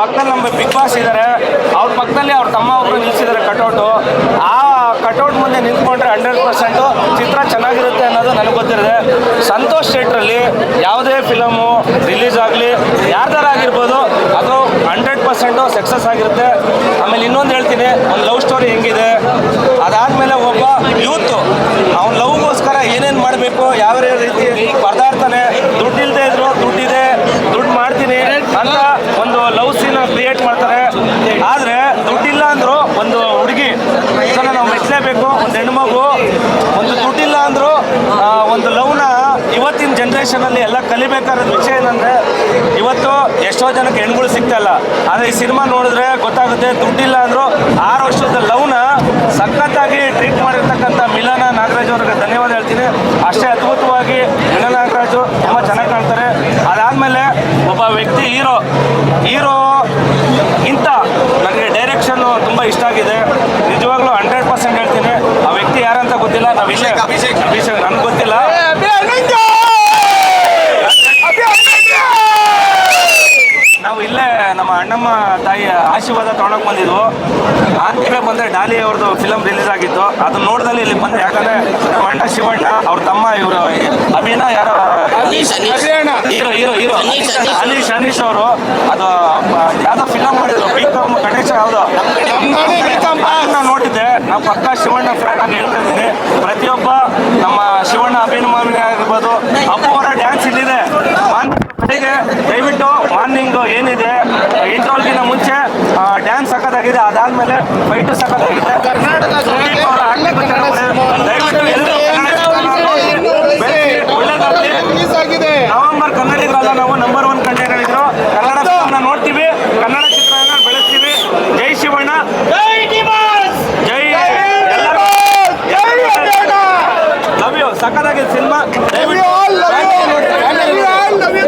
ಪಕ್ಕದಲ್ಲಿ ನಮ್ಮ big boss ಇದ್ದಾರೆ ಅವ್ರ ಪಕ್ಕದಲ್ಲಿ ಅವ್ರ ತಮ್ಮ ಒಬ್ಬರು ನಿಲ್ಸಿದ್ದಾರೆ ಕಟೌಟು. ಆ ಕಟೌಟ್ ಮುಂದೆ ನಿಂತ್ಕೊಂಡ್ರೆ ಹಂಡ್ರೆಡ್ ಪರ್ಸೆಂಟು ಚಿತ್ರ ಚೆನ್ನಾಗಿರುತ್ತೆ ಅನ್ನೋದು ನನಗೆ ಗೊತ್ತಿರುತ್ತೆ. ಸಂತೋಷ್ ಥಿಯೇಟ್ರಲ್ಲಿ ಯಾವುದೇ ಫಿಲಮು ರಿಲೀಸ್ ಆಗಲಿ ಯಾರ್ದಾರ ಆಗಿರ್ಬೋದು, ಅದು ಹಂಡ್ರೆಡ್ ಪರ್ಸೆಂಟು ಸಕ್ಸಸ್ ಆಗಿರುತ್ತೆ. ಆಮೇಲೆ ಇನ್ನೊಂದು ಹೇಳ್ತೀನಿ, ಒಂದು ಲವ್ ಸ್ಟೋರಿ ಹೆಂಗಿದೆ, ಅದಾದಮೇಲೆ ಒಬ್ಬ ಯೂತ್, ಅವ್ನ ಲವ್ಗೋಸ್ಕರ ಏನೇನು ಮಾಡಬೇಕು, ಯಾವ ರೀತಿ ಪರದಾಡ್ತಾನೆ ದುಡ್ಡಿಲ್ಲದೆ ಇದ್ರು ದುಡ್ಡಿದೆ ದುಡ್ಡು ಮಾಡ್ತೀನಿ ಅಂತ ಒಂದು ಲವ್ ಸೀನ್ ಕ್ರಿಯೇಟ್ ಮಾಡ್ತಾರೆ ಆದರೆ ದುಡ್ಡಿಲ್ಲ ಅಂದ್ರು ಒಂದು ಹುಡುಗಿ ಇದನ್ನು ನಾವು ಮೆಚ್ಚಲೇಬೇಕು ಒಂದು ಹೆಣ್ಮಗು ಒಂದು ದುಡ್ಡಿಲ್ಲ ಅಂದ್ರು ಒಂದು ಲವ್ನ ಇವತ್ತಿನ ಜನ್ರೇಷನಲ್ಲಿ ಎಲ್ಲ ಕಲಿಬೇಕಾದ ವಿಷಯ ಏನಂದ್ರೆ, ಇವತ್ತು ಎಷ್ಟೋ ಜನಕ್ಕೆ ಹೆಣ್ಗಳು ಸಿಗ್ತಾಯಿಲ್ಲ ಆದರೆ ಈ ಸಿನಿಮಾ ನೋಡಿದ್ರೆ ಗೊತ್ತಾಗುತ್ತೆ, ದುಡ್ಡಿಲ್ಲ ಅಂದ್ರು ಆರು ವರ್ಷದ ಲವ್ನ ಸಖತ್ತಾಗಿ ಟ್ರೀಟ್ ಮಾಡಿರ್ತಕ್ಕಂಥ ಮಿಲನ ನಾಗರಾಜ್ ಅವ್ರಿಗೆ ಧನ್ಯವಾದ ಹೇಳ್ತೀನಿ. ಅಷ್ಟೇ ಅದ್ಭುತವಾಗಿ ಮಿಲನ ನಾಗರಾಜು ತುಂಬ ಚೆನ್ನಾಗಿ ಕಾಣ್ತಾರೆ. ಅದಾದಮೇಲೆ ಒಬ್ಬ ವ್ಯಕ್ತಿ ಹೀರೋ ಹೀರೋ ಇಂಥ ನನಗೆ ಡೈರೆಕ್ಷನ್ ತುಂಬ ಇಷ್ಟ ಆಗಿದೆ ನಿಜವಾಗ್ಲೂ ಹಂಡ್ರೆಡ್ ಪರ್ಸೆಂಟ್ ಹೇಳ್ತೀನಿ ಆ ವ್ಯಕ್ತಿ ಇಲ್ಲೇ ಅಭಿಷೇಕ್. ಅಭಿಷೇಕ್ ನನ್ಗೆ ಗೊತ್ತಿಲ್ಲ. ನಾವು ಇಲ್ಲೇ ನಮ್ಮ ಅಣ್ಣಮ್ಮ ತಾಯಿ ಆಶೀರ್ವಾದ ತೊಗೊಳಕ್ ಬಂದಿದ್ವು. ಆಂಟಿಗೆ ಬಂದ್ರೆ ಡಾಲಿ ಅವ್ರದ್ದು ಫಿಲಮ್ ರಿಲೀಸ್ ಆಗಿತ್ತು. ಅದನ್ನ ನೋಡ್ದಲ್ಲಿ ಇಲ್ಲಿ ಬಂದೆ. ಯಾಕಂದ್ರೆ ನಮ್ಮ ಅಣ್ಣ ಶಿವಣ್ಣ ಅವ್ರ ತಮ್ಮ ಇವರು ಅಭಿನ ಯಾರೋ Anish, Anish. Hero hero hero. Anish, Anish. ಅವರು. ಅದು ಯಾವ್ದೋ ಫಿಲಮ್ ಮಾಡಿದ್ರು. ಕಾಮ್ ಗಣೇಶ ಯಾವ್ದೋ. ನೋಡಿದ್ದೆ ನಾವು ಪಕ್ಕ ಶಿವಣ್ಣ ಫ್ಯಾನ್ ಆಗಿ ಹೇಳ್ತಾ ಇದ್ದೀನಿ ಪ್ರತಿಯೊಬ್ಬ ನಮ್ಮ ಶಿವಣ್ಣ ಅಭಿಮಾನಿ ಆಗಿರ್ಬೋದು. ಅಪ್ಪು ಅವರ ಡ್ಯಾನ್ಸ್ ಇಲ್ಲಿದೆ ಬೆಳಿಗ್ಗೆ ದಯವಿಟ್ಟು ಮಾರ್ನಿಂಗ್ ಏನಿದೆ ಇಂಟ್ರೋಲ್ಗಿಂತ ಮುಂಚೆ ಡ್ಯಾನ್ಸ್ ಸಖತ್ತಾಗಿದೆ. ಅದಾದ್ಮೇಲೆ ಫೈಟು ಚೆನ್ನಾಗಿದೆ. ದಯವಿಟ್ಟು ಎಲ್ಲರೂ firma. ¡Dale, dale, dale! ¡Dale, dale.